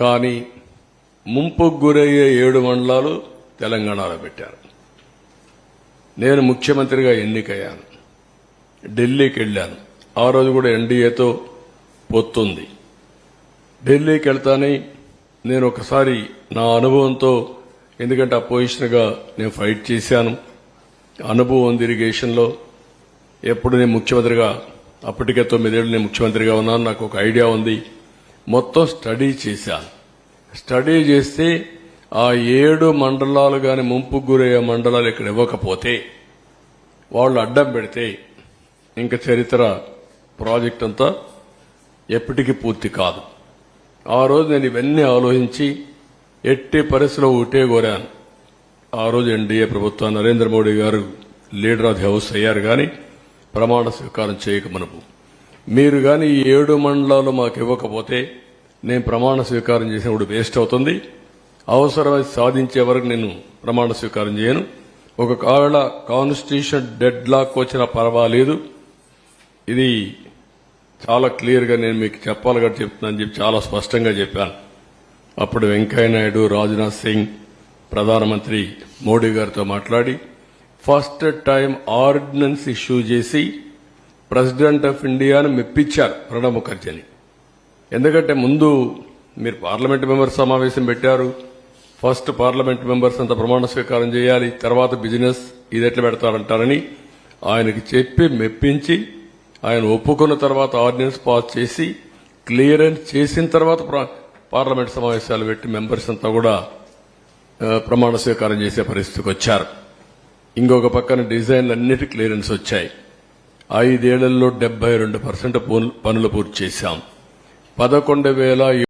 కానీ ముంపుకు గురయ్యే ఏడు మండలాలు తెలంగాణలో పెట్టారు. నేను ముఖ్యమంత్రిగా ఎన్నికయ్యాను. ఢిల్లీకి వెళ్ళాను. ఆ రోజు కూడా ఎన్డీఏతో పొత్తుంది. ఢిల్లీకి వెళ్తాని నేను ఒకసారి నా అనుభవంతో ఎందుకంటే అపోజిషన్గా పొజిషన్గా నేను ఫైట్ చేశాను. అనుభవం ఉంది ఇరిగేషన్లో ఎప్పుడు నేను ముఖ్యమంత్రిగా అప్పటికే తొమ్మిదేళ్ళు నేను ముఖ్యమంత్రిగా ఉన్నాను. నాకు ఒక ఐడియా ఉంది. మొత్తం స్టడీ చేశాను స్టడీ చేస్తే ఆ ఏడు మండలాలు గాని ముంపుకు గురయ్యే మండలాలు ఇక్కడ ఇవ్వకపోతే వాళ్ళు అడ్డం పెడితే ఇంకా చరిత్ర ప్రాజెక్ట్ అంతా ఎప్పటికీ పూర్తి కాదు. ఆ రోజు నేను ఇవన్నీ ఆలోచించి ఎట్టి పరిస్థితిలో ఒకటే కోరాను. ఆ రోజు ఎన్డీఏ ప్రభుత్వం నరేంద్ర మోడీ గారు లీడర్ ఆఫ్ ది హౌస్ అయ్యారు కానీ ప్రమాణ స్వీకారం చేయక మనకు మీరు కానీ ఈ ఏడు మండలాలు మాకు ఇవ్వకపోతే నేను ప్రమాణ స్వీకారం చేసినప్పుడు వేస్ట్ అవుతుంది. అవసరమై సాధించే వరకు నేను ప్రమాణ స్వీకారం చేయను. ఒకవేళ కాన్స్టిట్యూషన్ డెడ్ లాక్ వచ్చినా పర్వాలేదు. ఇది చాలా క్లియర్గా నేను మీకు చెప్పాలి కాబట్టి చెప్తున్నాను చెప్పి చాలా స్పష్టంగా చెప్పాను. అప్పుడు వెంకయ్య నాయుడు రాజ్నాథ్ సింగ్ ప్రధానమంత్రి మోడీ గారితో మాట్లాడి ఫస్ట్ టైం ఆర్డినెన్స్ ఇష్యూ చేసి ప్రెసిడెంట్ ఆఫ్ ఇండియాను మెప్పించారు ప్రణబ్ ముఖర్జీని. ఎందుకంటే ముందు మీరు పార్లమెంట్ మెంబర్స్ సమావేశం పెట్టారు. ఫస్ట్ పార్లమెంట్ మెంబర్స్ అంతా ప్రమాణ స్వీకారం చేయాలి. తర్వాత బిజినెస్ ఇది ఎట్లా పెడతారంటారని ఆయనకి చెప్పి మెప్పించి ఆయన ఒప్పుకున్న తర్వాత ఆర్డినెన్స్ పాస్ చేసి క్లియరెన్స్ చేసిన తర్వాత పార్లమెంట్ సమావేశాలు పెట్టి మెంబర్స్ అంతా కూడా ప్రమాణ స్వీకారం చేసే పరిస్థితికి వచ్చారు. ఇంకొక పక్కన డిజైన్లు అన్నిటి క్లియరెన్స్ వచ్చాయి. ఐదేళ్ళలో డెబ్బై రెండు పర్సెంట్ పనులు పూర్తి చేశాం. పదకొండు వేల